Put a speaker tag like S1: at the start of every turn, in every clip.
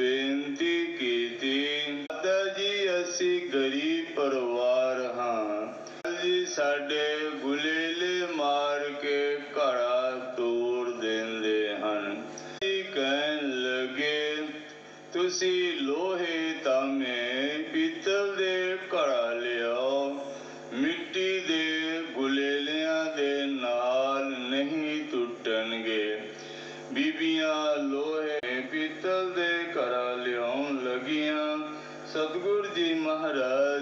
S1: ਬੇਨਤੀ ਕੀਤੀ ਮਾਤਾ ਜੀ ਅਸੀਂ ਗਰੀਬ ਪਰਿਵਾਰ ਹਾਂ ਜੀ ਸਾਡੇ ਗੁਲੇਲੇ ਮਾਰ ਕੇ ਘੜਾ ਤੋੜ ਦਿੰਦੇ ਹਨ ਜੀ ਕਹਿਣ ਲੱਗੇ ਤੁਸੀਂ ਲੋਹੇ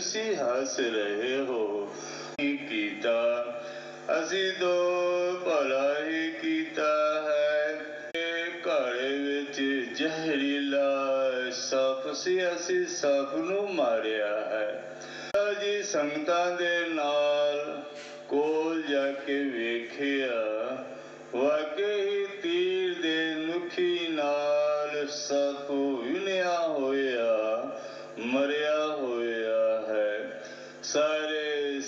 S1: سیاہ ہس رہے ہو۔ کیتا اسی دو بھلا ہی کیتا ہے۔ کاڑے وچ زہریلا سپ سی اسی سب نو ماریا ہے۔ جی سنگتاں دے نال کول جا کے ویکھیا۔